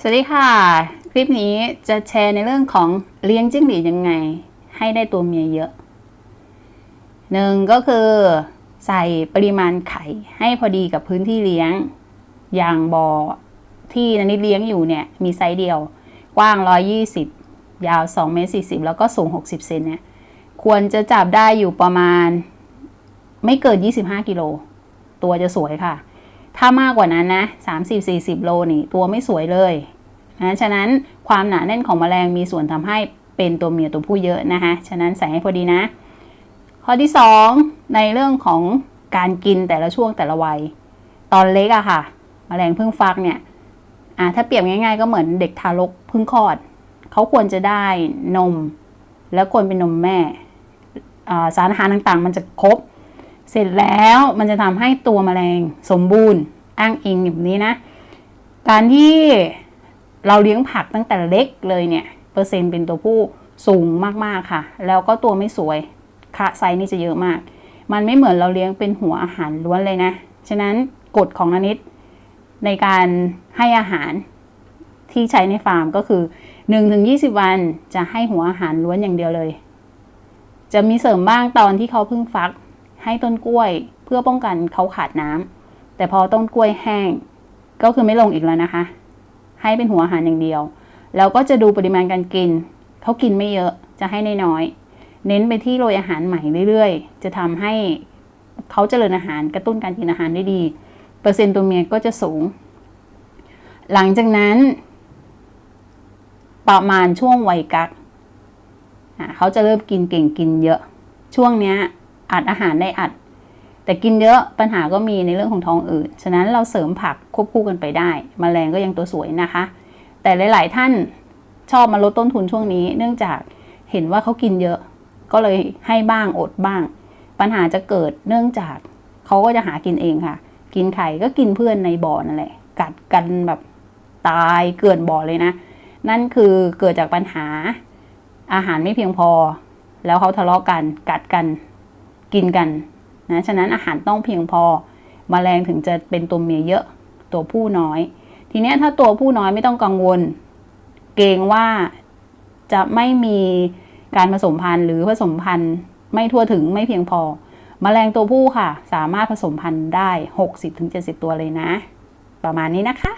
สวัสดีค่ะ คลิปนี้จะแชร์ในเรื่องของเลี้ยงจิ้งหรีดยังไง ให้ได้ตัวเมียเยอะหนึ่งก็คือใส่ปริมาณไข่ให้พอดีกับพื้นที่เลี้ยง อย่างบ่อที่นันนิดเลี้ยงอยู่เนี่ย มีไซส์เดียว กว้าง 120 ยาว2เมตร40 แล้วก็สูง 60 เซนเนี่ย ควรจะจับได้อยู่ประมาณ ไม่เกิน 25 กิโล ตัวจะสวยค่ะ ถ้ามากกว่านั้นนะ30-40 โลนี่ตัวไม่สวยเลยนะฉะนั้นความหนาแน่นของแมลงมีส่วนทำให้เป็นตัวเมียตัวผู้เยอะนะคะ ฉะนั้นใส่ให้พอดีนะ ข้อที่ 2 ในเรื่องของการกินแต่ละช่วงแต่ละวัย ตอนเล็กอะค่ะแมลงพิ่งฟักเนี่ยอ่าถ้าเปรียบง่าย ๆ ก็เหมือนเด็กทารกพิ่งคลอด เขาควรจะได้นม แล้วควรเป็นนมแม่อ่าสารอาหารต่างๆ มันจะครบ เสร็จแล้วมันจะทำให้ตัวแมลงสมบูรณ์อ้างอิงแบบนี้นะ การที่เราเลี้ยงผักตั้งแต่เล็กเลยเนี่ย เปอร์เซ็นต์เป็นตัวผู้สูงมากๆค่ะ แล้วก็ตัวไม่สวยคะไซนี่จะเยอะมาก มันไม่เหมือนเราเลี้ยงเป็นหัวอาหารล้วนเลยนะ ฉะนั้นกฎของอนิดในการให้อาหารที่ใช้ในฟาร์มก็คือ 1-20 วันจะให้หัวอาหารล้วนอย่างเดียวเลย จะมีเสริมบ้างตอนที่เขาเพิ่งฟัก ให้ต้นกล้วยเพื่อป้องกันเขาขาดน้ำแต่พอต้นกล้วยแห้ง ก็คือไม่ลงอีกแล้วนะคะ ให้เป็นหัวอาหารอย่างเดียว แล้วก็จะดูปริมาณการกิน เขากินไม่เยอะจะให้น้อย เน้นไปที่โรยอาหารใหม่เรื่อยๆ จะทำให้เขาเจริญอาหารกระตุ้นการกินอาหารได้ดี เปอร์เซ็นต์ตัวเมียก็จะสูง หลังจากนั้น ประมาณช่วงวัยกักเขาจะเริ่มกินเก่งกินเยอะ ช่วงเนี้ย อัดอาหารได้อัด แต่กินเยอะปัญหาก็มีในเรื่องของท้องอืดฉะนั้นเราเสริมผักควบคู่กันไปได้มแมลงก็ยังตัวสวยนะคะ แต่หลาย ๆ ท่านชอบมาลดต้นทุนช่วงนี้ เนื่องจากเห็นว่าเขากินเยอะ ก็เลยให้บ้างอดบ้าง ปัญหาจะเกิดเนื่องจากเขาก็จะหากินเองค่ะ กินไข่ก็กินเพื่อนในบ่อนั่นแหละกัดกันแบบตายเกลื่อนบ่อเลยนะ นั่นคือเกิดจากปัญหาอาหารไม่เพียงพอ แล้วเขาทะเลาะกันกัดกัน กินกันนะฉะนั้นอาหารต้องเพียงพอมแมลงถึงจะเป็นตัวเมียเยอะตัวผู้น้อย ทีนี้ถ้าตัวผู้น้อยไม่ต้องกังวล เกรงว่าจะไม่มีการผสมพันธุ์หรือผสมพันธุ์ไม่ทั่วถึงไม่เพียงพอมแมลงตัวผู้ค่ะ สามารถผสมพันธุ์ได้ 60-70 ตัวเลยนะ ประมาณนี้นะคะ